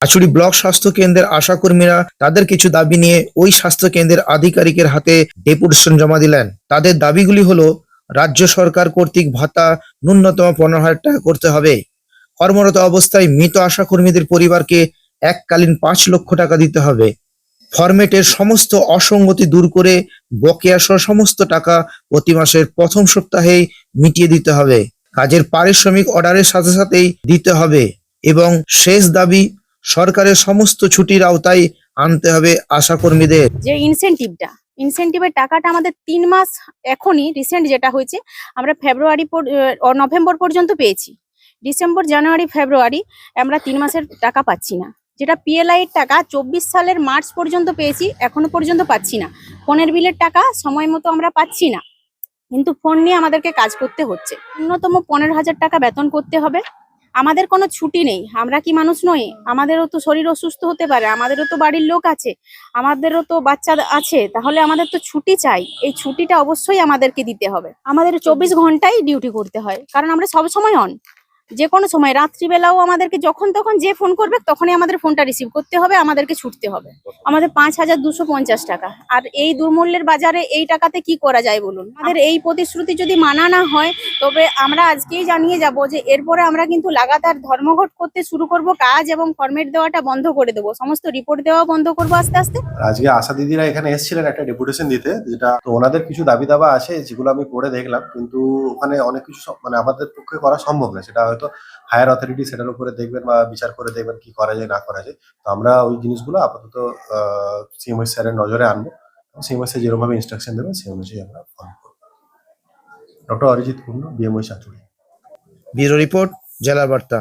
আচুরি block স্বাস্থ্য কেন্দ্রের আশাকর্মীরা তাদের কিছু দাবি নিয়ে ওই স্বাস্থ্য কেন্দ্রের আধিকারিকের হাতে ডেপুটেশন জমা দিলেন। তাদের দাবিগুলি হলো, রাজ্য সরকার কর্তৃক ভাতা ন্যূনতম পনেরো হাজার টাকা করতে হবে। কর্মরত অবস্থায় মৃত আশাকর্মীদের পরিবারকে এককালীন পাঁচ লক্ষ টাকা দিতে হবে। ফরম্যাটের সমস্ত অসঙ্গতি দূর করে বকেয়া সহ সমস্ত টাকা প্রতি মাসের প্রথম সপ্তাহেই মিটিয়ে দিতে হবে। কাজের পারিশ্রমিক অর্ডারের সাথে সাথেই দিতে হবে এবং শেষ দাবি সরকারের সমস্ত ছুটির আওতায় আনতে হবে আশাকর্মীদের। যে ইনসেনটিভটা ইনসেনটিভের টাকাটা আমাদের তিন মাস এখনই রিসেন্ট যেটা হয়েছে, আমরা ফেব্রুয়ারি নভেম্বর পর্যন্ত পেয়েছি। ডিসেম্বর জানুয়ারি ফেব্রুয়ারি আমরা তিন মাসের টাকা পাচ্ছি না। যেটা পিএলআই এর টাকা, চব্বিশ সালের মার্চ পর্যন্ত পেয়েছি, এখনও পর্যন্ত পাচ্ছি না। ফোনের বিলের টাকা সময় মতো আমরা পাচ্ছি না। কিন্তু ফোন নিয়ে আমাদেরকে কাজ করতে হচ্ছে। ন্যূনতম পনেরো হাজার টাকা বেতন করতে হবে। আমাদের কোনো ছুটি নেই। আমরা কি মানুষ নই? আমাদেরও তো শরীর অসুস্থ হতে পারে, আমাদেরও তো বাড়ির লোক আছে, আমাদেরও তো বাচ্চা আছে, তাহলে আমাদের তো ছুটি চাই। এই ছুটিটা অবশ্যই আমাদেরকে দিতে হবে। আমাদের চব্বিশ ঘন্টাই ডিউটি করতে হয়, কারণ আমরা সব সময় অন যে কোনো সময়, রাত্রিবেলাও আমাদেরকে যখন তখন যে ফোন করবে, তখনই আমাদের ফোনটা রিসিভ করতে হবে, আমাদেরকে ছুটতে হবে। আমাদের পাঁচ হাজার দুশো পঞ্চাশ টাকা। আর এই দুর্মূল্যের বাজারে এই টাকাতে কি করা যায় বলুন? আমাদের এই প্রতিশ্রুতি যদি মানা না হয়, তবে আমরা আজকেই জানিয়ে যাব যে এরপরে আমরা কিন্তু লাগাতার ধর্মঘট করতে শুরু করব, কাজ এবং ফরমেট দেওয়াটা বন্ধ করে দেবো। সমস্ত রিপোর্ট দেওয়া বন্ধ করব আস্তে আস্তে। আজকে আশা দিদিরা এখানে এসেছিলেন একটা ডেপুটেশন দিতে, যেটা ওনাদের কিছু দাবি দাবা আছে, যেগুলো আমি পড়ে দেখলাম, কিন্তু ওখানে অনেক কিছু মানে আমাদের পক্ষে করা সম্ভব না। সেটা হয়তো হায়ার অথরিটি সেটার উপরে দেখবেন বা বিচার করে দেখবেন কি করা যায়, না করা যায়। তো আমরা ওই জিনিসগুলো আপাতত সিএমএস স্যারের নজরে আনব। সিএমএস স্যার যেরকমভাবে ইনস্ট্রাকশন দেবেন, সেই অনুযায়ী আমরা ফলো করব। ডক্টর অরিজিৎ কুন্ডু বিএমওই চাচুরি ব্যুরো রিপোর্ট জেলা বার্তা।